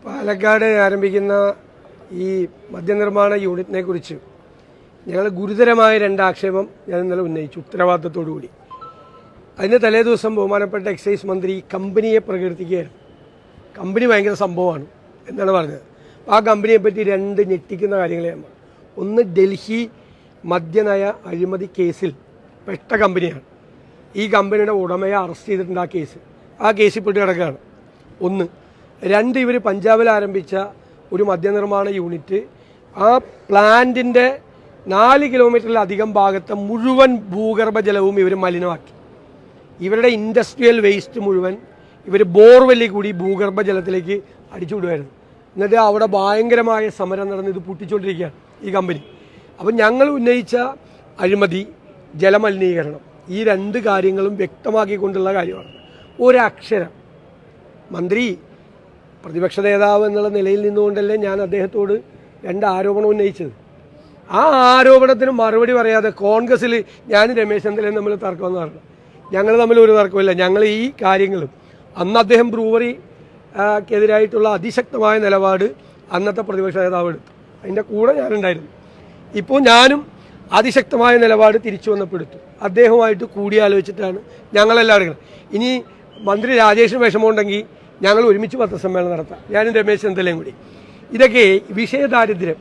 പാലക്കാട് ആരംഭിക്കുന്ന ഈ മദ്യനിർമ്മാണ യൂണിറ്റിനെ കുറിച്ച് ഞങ്ങൾ ഗുരുതരമായ രണ്ട് ആക്ഷേപം ഞാൻ ഇന്നലെ ഉന്നയിച്ചു. ഉത്തരവാദിത്തത്തോടുകൂടി അതിന്റെ തലേ ദിവസം ബഹുമാനപ്പെട്ട എക്സൈസ് മന്ത്രി കമ്പനിയെ പ്രകീർത്തിക്കുകയായിരുന്നു. കമ്പനി ഭയങ്കര സംഭവമാണ് എന്നാണ് പറഞ്ഞത്. ആ കമ്പനിയെ പറ്റി രണ്ട് ഞെട്ടിക്കുന്ന കാര്യങ്ങളെയാണ് ഒന്ന് ഡൽഹി മദ്യനയ അഴിമതി കേസിൽ പെട്ട കമ്പനിയാണ്. ഈ കമ്പനിയുടെ ഉടമയെ അറസ്റ്റ് ചെയ്തിട്ടുണ്ട് ആ കേസ് ആ കേസിൽ പെട്ട് കിടക്കുകയാണ്. ഒന്ന് രണ്ട് ഇവർ പഞ്ചാബിൽ ആരംഭിച്ച ഒരു മദ്യനിർമ്മാണ യൂണിറ്റ്. ആ പ്ലാന്റിന്റെ നാല് കിലോമീറ്ററിലധികം ഭാഗത്തെ മുഴുവൻ ഭൂഗർഭ ജലവും ഇവർ മലിനമാക്കി. ഇവരുടെ ഇൻഡസ്ട്രിയൽ വേസ്റ്റ് മുഴുവൻ ഇവർ ബോർവെല്ലിൽ കൂടി ഭൂഗർഭ ജലത്തിലേക്ക് അടിച്ചുവിടുമായിരുന്നു എന്നിട്ട് അവിടെ ഭയങ്കരമായ സമരം നടന്ന് ഇത് പൊട്ടിച്ചുകൊണ്ടിരിക്കുകയാണ് ഈ കമ്പനി. അപ്പം ഞങ്ങൾ ഉന്നയിച്ച അഴിമതി ജലമലിനീകരണം ഈ രണ്ട് കാര്യങ്ങളും വ്യക്തമാക്കിക്കൊണ്ടുള്ള കാര്യമാണ്. ഒരക്ഷരം. മന്ത്രി പ്രതിപക്ഷ നേതാവ് എന്നുള്ള നിലയിൽ നിന്നുകൊണ്ടല്ലേ ഞാൻ അദ്ദേഹത്തോട് രണ്ട് ആരോപണം ഉന്നയിച്ചത്. ആ ആരോപണത്തിന് മറുപടി പറയാതെ കോൺഗ്രസ്സിൽ ഞാൻ രമേശ് ചന്ദ്രൻ തമ്മിൽ തർക്കമെന്ന് പറഞ്ഞു ഞങ്ങൾ തമ്മിൽ ഒരു തർക്കമില്ല ഞങ്ങൾ ഈ കാര്യങ്ങളും അന്ന് അദ്ദേഹം ബ്രൂവറി ആ, ക്കെതിരായിട്ടുള്ള അതിശക്തമായ നിലപാട് അന്നത്തെ പ്രതിപക്ഷ നേതാവ് എടുത്തു. അതിന്റെ കൂടെ ഞാനുണ്ടായിരുന്നു. ഇപ്പോൾ ഞാനും അതിശക്തമായ നിലപാട് തിരിച്ചു വന്നപ്പെടുത്തു. അദ്ദേഹവുമായിട്ട് കൂടിയാലോചിച്ചിട്ടാണ് ഞങ്ങളെല്ലാവരും ഇനി മന്ത്രി രാജേഷിന് വിഷമമുണ്ടെങ്കിൽ ഞങ്ങൾ ഒരുമിച്ച് പത്രസമ്മേളനം നടത്താം. ഞാനും രമേശ് ചെന്നിത്തലയും കൂടി. ഇതൊക്കെ വിഷയദാരിദ്ര്യം.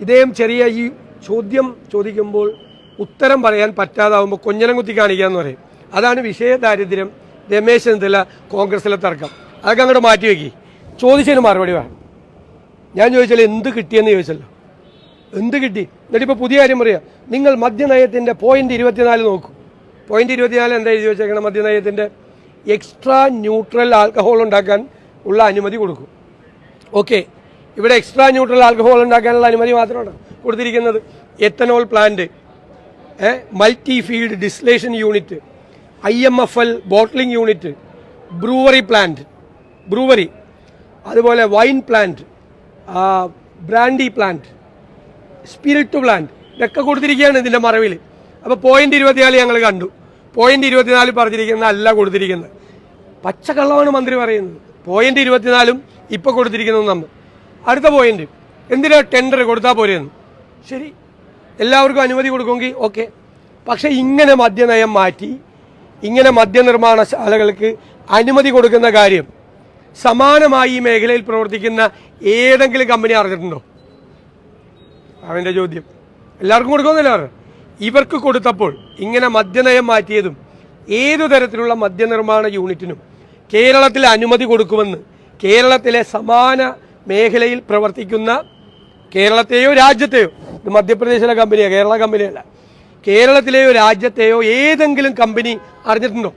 ഇദ്ദേഹം ചെറിയ ഈ ചോദ്യം ചോദിക്കുമ്പോൾ ഉത്തരം പറയാൻ പറ്റാതാവുമ്പോൾ കൊഞ്ഞനം കുത്തി കാണിക്കുക എന്ന് പറയും. അതാണ് വിഷയദാരിദ്ര്യം. രമേശ് ചെന്നിത്തല കോൺഗ്രസിലെ തർക്കം. അതൊക്കെ അങ്ങോട്ട് മാറ്റി വെക്കി. ചോദിച്ചതിന് മറുപടി വേണം. ഞാൻ ചോദിച്ചാൽ എന്ത് കിട്ടിയെന്ന് ചോദിച്ചല്ലോ. എന്ത് കിട്ടി? എന്നിട്ട് ഇപ്പോൾ പുതിയ കാര്യം പറയാം. നിങ്ങൾ മദ്യനയത്തിന്റെ പോയിന്റ് ഇരുപത്തിനാല് നോക്കൂ. പോയിന്റ് ഇരുപത്തിനാല് എന്താ എഴുതി മദ്യനയത്തിന്റെ എക്സ്ട്രാ ന്യൂട്രൽ ആൽക്കഹോൾ ഉണ്ടാക്കാൻ ഉള്ള അനുമതി കൊടുക്കും. ഓക്കെ. ഇവിടെ എക്സ്ട്രാ ന്യൂട്രൽ ആൽക്കഹോൾ ഉണ്ടാക്കാനുള്ള അനുമതി മാത്രമാണ് കൊടുത്തിരിക്കുന്നത്. Ethanol plant multi field distillation unit I M F L bottling unit brewery plant brewery അതുപോലെ wine plant brandy plant spirit plant ഇതൊക്കെ കൊടുത്തിരിക്കുകയാണ് ഇതിന്റെ മറവിൽ അപ്പോൾ പോയിന്റ് ഇരുപത്തിനാല് ഞങ്ങൾ കണ്ടു. പോയിന്റ് ഇരുപത്തിനാല് പറഞ്ഞിരിക്കുന്ന അല്ല കൊടുത്തിരിക്കുന്നത്. പച്ചക്കള്ളമാണ് മന്ത്രി പറയുന്നത്. പോയിന്റ് ഇരുപത്തിനാലും ഇപ്പോൾ കൊടുത്തിരിക്കുന്നത് നമ്മൾ. അടുത്ത പോയിന്റ് എന്തിനാ ടെൻഡർ കൊടുത്താൽ പോരെയെന്ന് ശരി. എല്ലാവർക്കും അനുമതി കൊടുക്കുമെങ്കിൽ ഓക്കെ പക്ഷേ ഇങ്ങനെ മദ്യനയം മാറ്റി ഇങ്ങനെ മദ്യനിർമ്മാണശാലകൾക്ക് അനുമതി കൊടുക്കുന്ന കാര്യം സമാനമായി ഈ മേഖലയിൽ പ്രവർത്തിക്കുന്ന ഏതെങ്കിലും കമ്പനി അറിഞ്ഞിട്ടുണ്ടോ? അവന്റെ ചോദ്യം. എല്ലാവർക്കും കൊടുക്കുമെന്നല്ലേ ഇവർക്ക് കൊടുത്തപ്പോൾ ഇങ്ങനെ മദ്യനയം മാറ്റിയതും ഏതു തരത്തിലുള്ള മദ്യനിർമ്മാണ യൂണിറ്റിനും കേരളത്തിൽ അനുമതി കൊടുക്കുമെന്ന് കേരളത്തിലെ സമാന മേഖലയിൽ പ്രവർത്തിക്കുന്ന കേരളത്തെയോ രാജ്യത്തെയോ ഇത് മധ്യപ്രദേശിലെ കമ്പനിയാണ് കേരള കമ്പനിയല്ല. കേരളത്തിലെയോ രാജ്യത്തെയോ ഏതെങ്കിലും കമ്പനി അറിഞ്ഞിട്ടുണ്ടോ?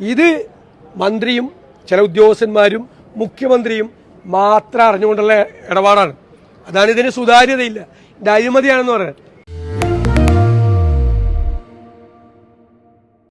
ഇത് മന്ത്രിയും ചില ഉദ്യോഗസ്ഥന്മാരും മുഖ്യമന്ത്രിയും മാത്രം അറിഞ്ഞുകൊണ്ടുള്ള ഇടപാടാണ്. അതാണ് ഇതിന് സുതാര്യതയില്ല. ഇത് അഴിമതിയാണെന്ന് പറയുന്നത്